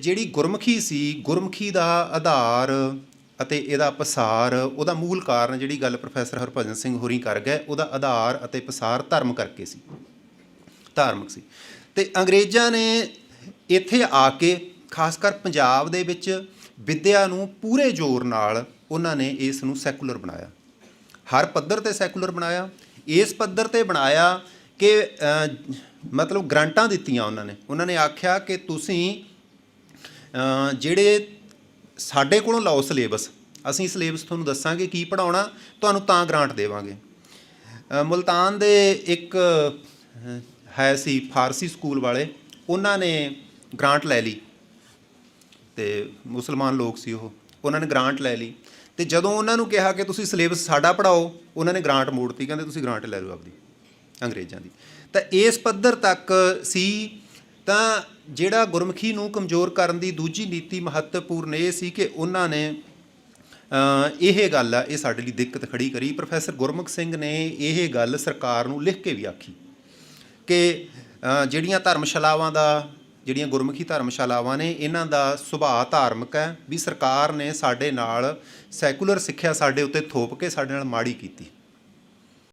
ਜਿਹੜੀ ਗੁਰਮੁਖੀ ਸੀ, ਗੁਰਮੁਖੀ ਦਾ ਆਧਾਰ ਅਤੇ ਇਹਦਾ ਪਸਾਰ, ਉਹਦਾ ਮੂਲ ਕਾਰਨ ਜਿਹੜੀ ਗੱਲ ਪ੍ਰੋਫੈਸਰ ਹਰਭਜਨ ਸਿੰਘ ਹੋਰੀ ਕਰ ਗਏ, ਉਹਦਾ ਆਧਾਰ ਅਤੇ ਪਸਾਰ ਧਰਮ ਕਰਕੇ ਸੀ। ਧਾਰਮਿਕ ਸੀ। ਤੇ ਅੰਗਰੇਜ਼ਾਂ ਨੇ ਇੱਥੇ ਆ ਕੇ, ਖਾਸ ਕਰ ਪੰਜਾਬ ਦੇ ਵਿੱਚ ਵਿੱਦਿਆ ਨੂੰ ਪੂਰੇ ਜ਼ੋਰ ਨਾਲ ਉਹਨਾਂ ਨੇ ਇਸ ਨੂੰ ਸੈਕੂਲਰ ਬਣਾਇਆ। ਹਰ ਪੱਧਰ ਤੇ ਸੈਕੂਲਰ ਬਣਾਇਆ। ਇਸ ਪੱਧਰ ਤੇ ਬਣਾਇਆ ਕਿ ਮਤਲਬ ਗ੍ਰਾਂਟਾਂ ਦਿੱਤੀਆਂ ਉਹਨਾਂ ਨੇ। ਉਹਨਾਂ ਨੇ ਆਖਿਆ ਕਿ ਤੁਸੀਂ ਜਿਹੜੇ ਸਾਡੇ ਕੋਲੋਂ ਲਾਓ ਸਿਲੇਬਸ ਅਸੀਂ ਸਿਲੇਬਸ ਤੁਹਾਨੂੰ ਦੱਸਾਂਗੇ ਕੀ ਪੜਾਉਣਾ ਤੁਹਾਨੂੰ ਤਾਂ ਗ੍ਰਾਂਟ ਦੇਵਾਂਗੇ। ਅ, ਮੁਲਤਾਨ ਦੇ ਇੱਕ ਹੈ ਸੀ ਫਾਰਸੀ ਸਕੂਲ ਵਾਲੇ ਉਹਨਾਂ ਨੇ ਗ੍ਰਾਂਟ ਲੈ ਲਈ। ਤੇ ਮੁਸਲਮਾਨ ਲੋਕ ਸੀ ਉਹ ਉਹਨਾਂ ਨੇ ਗ੍ਰਾਂਟ ਲੈ ਲਈ। ਤੇ ਜਦੋਂ ਉਹਨਾਂ ਨੂੰ ਕਿਹਾ ਕਿ ਤੁਸੀਂ ਸਿਲੇਬਸ ਸਾਡਾ ਪੜਾਓ ਉਹਨਾਂ ਨੇ ਗ੍ਰਾਂਟ ਮੋੜਤੀ ਕਹਿੰਦੇ ਤੁਸੀਂ ਗ੍ਰਾਂਟ ਲੈ ਲਓ ਆਪਦੀ ਅੰਗਰੇਜ਼ਾਂ ਦੀ। ਤਾਂ ਇਸ ਪੱਧਰ ਤੱਕ ਸੀ ਤਾਂ ਜਿਹੜਾ ਗੁਰਮੁਖੀ ਨੂੰ ਕਮਜ਼ੋਰ ਕਰਨ ਦੀ ਦੂਜੀ ਨੀਤੀ ਮਹੱਤਵਪੂਰਨ ਇਹ ਸੀ ਕਿ ਉਹਨਾਂ ਨੇ ਇਹ ਗੱਲ ਆ, ਇਹ ਸਾਡੇ ਲਈ ਦਿੱਕਤ ਖੜੀ ਕਰੀ। ਪ੍ਰੋਫੈਸਰ ਗੁਰਮੁਖ ਸਿੰਘ ਨੇ ਇਹ ਗੱਲ ਸਰਕਾਰ ਨੂੰ ਲਿਖ ਕੇ ਵੀ ਆਖੀ ਕਿ ਜਿਹੜੀਆਂ ਧਰਮਸ਼ਾਲਾਵਾਂ ਦਾ, ਜਿਹੜੀਆਂ ਗੁਰਮੁਖੀ ਧਰਮਸ਼ਾਲਾਵਾਂ ਨੇ, ਇਹਨਾਂ ਦਾ ਸੁਭਾਅ ਧਾਰਮਿਕ ਹੈ ਵੀ ਸਰਕਾਰ ਨੇ ਸਾਡੇ ਨਾਲ ਸੈਕੂਲਰ ਸਿੱਖਿਆ ਸਾਡੇ ਉੱਤੇ ਥੋਪ ਕੇ ਸਾਡੇ ਨਾਲ ਮਾੜੀ ਕੀਤੀ।